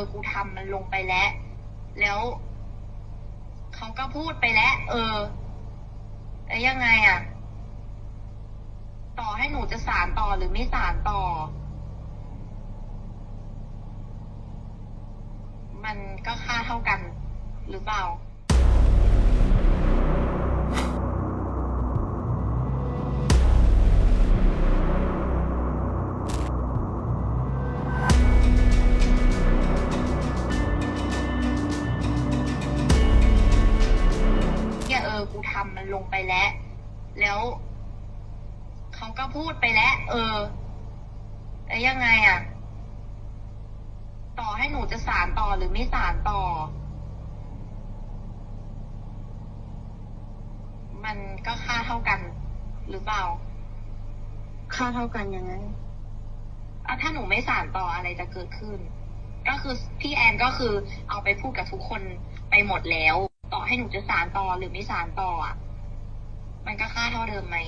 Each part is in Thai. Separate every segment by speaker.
Speaker 1: อกูทำมันลงไปแล้ว แล้วเขาก็พูดไปแล้ว เออแล้วยังไงอะ ต่อให้หนูจะสารต่อหรือไม่สารต่อ มันก็ค่าเท่ากันหรือเปล่า เออกูทำมันลงไปแล้ว แล้วเขาก็พูดไปแล้ว เออแล้วยังไงอะต่อให้หนูจะสารต่อหรือไม่สารต่อ มันก็ค่าเท่ากันหรือเปล่า
Speaker 2: ค่าเท่ากันยังไง
Speaker 1: อะถ้าหนูไม่สารต่ออะไรจะเกิดขึ้น ก็คือพี่แอนก็คือเอาไปพูดกับทุกคนไปหมดแล้ว ต่อให้หนูจะสารต่อหรือไม่สารต่ออะ มันก็ค่าเท่าเดิมไหม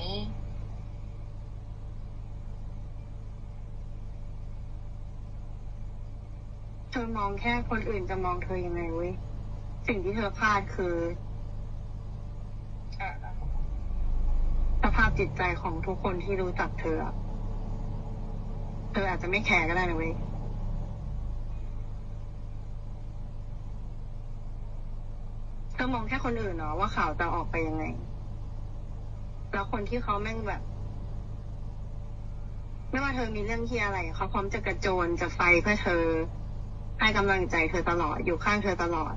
Speaker 2: เธอมองแค่คนอื่นจะมองเธอยังไงเว้ย สิ่งที่เธอพลาดคือ
Speaker 1: อะอะ
Speaker 2: สภาพจิตใจของทุกคนที่รู้จักเธออะเธออาจจะไม่แคร์ก็ได้นะเว้ย เธอมองแค่คนอื่นเนาะว่าข่าวจะออกไปยังไง แล้วคนที่เขาแม่งแบบ ไม่ว่าเธอมีเรื่องที่อะไรเขาพร้อมจะกระโจนจะไฟเพื่อเธอ ให้กำลังใจเธอตลอดอยู่ข้างเธอตลอด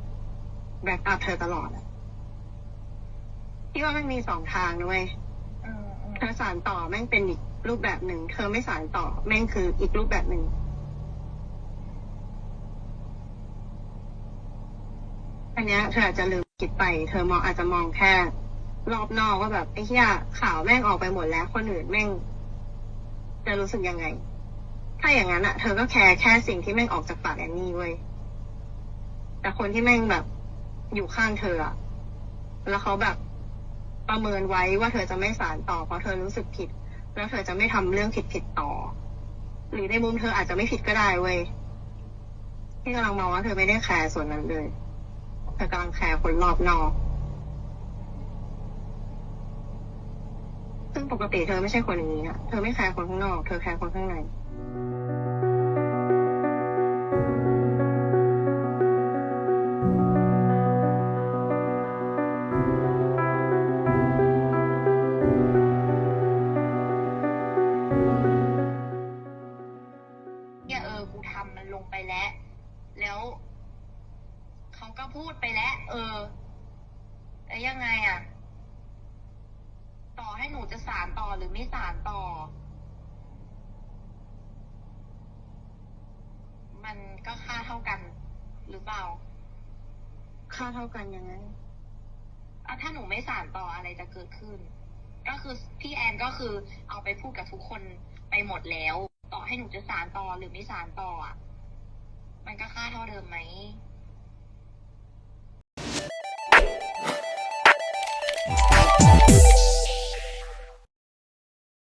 Speaker 2: แบ็กอัพเธอตลอดอะพี่ว่ามันมีสองทางนะเว้ย
Speaker 1: อืมอืม
Speaker 2: เธอสารต่อแม่งเป็นอีกรูปแบบหนึ่ง เธอไม่สารต่อแม่งคืออีกรูปแบบหนึ่งอันเนี้ยเธออาจจะลืม คิดไป เธอมองอาจจะมองแค่ รอบนอกว่าแบบไอ้เหี้ยข่าวแม่งออกไปหมดแล้ว คนอื่นแม่งจะรู้สึกยังไง ถ้าอย่างนั้นอะเธอก็แคร์แค่สิ่งที่แม่งออกจากปากแอนนี่เว้ยแต่คนที่แม่งแบบ อยู่ข้างเธออะแล้วเขาแบบประเมินไว้ว่าเธอจะไม่สารต่อเพราะเธอรู้สึกผิด แล้วเธอจะไม่ทำเรื่องผิดผิดๆต่อ หรือในมุมเธออาจจะไม่ผิดก็ได้เว้ยที่กำลังมองว่าเธอไม่ได้แคร์ส่วนนั้นเลย เธอกำลังแคร์คนรอบนอก ซึ่งปกติเธอไม่ใช่คนอย่างนี้อะเธอไม่แคร์คนข้างนอก เธอแคร์คนข้างใน
Speaker 1: เนี่ยเออกูทำมันลงไปแล้ว แล้ว เขาก็พูดไปแล้ว เออแล้วยังไงอะต่อให้หนูจะสารต่อหรือไม่สารต่อ มันก็ค่าเท่ากันหรือเปล่า
Speaker 2: ค่าเท่ากันยังไง
Speaker 1: อะถ้าหนูไม่สารต่ออะไรจะเกิดขึ้น ก็คือพี่แอนก็คือเอาไปพูดกับทุกคนไปหมดแล้ว ต่อให้หนูจะสารต่อหรือไม่สารต่ออะมันก็ค่าเท่าเดิมไหม
Speaker 2: ค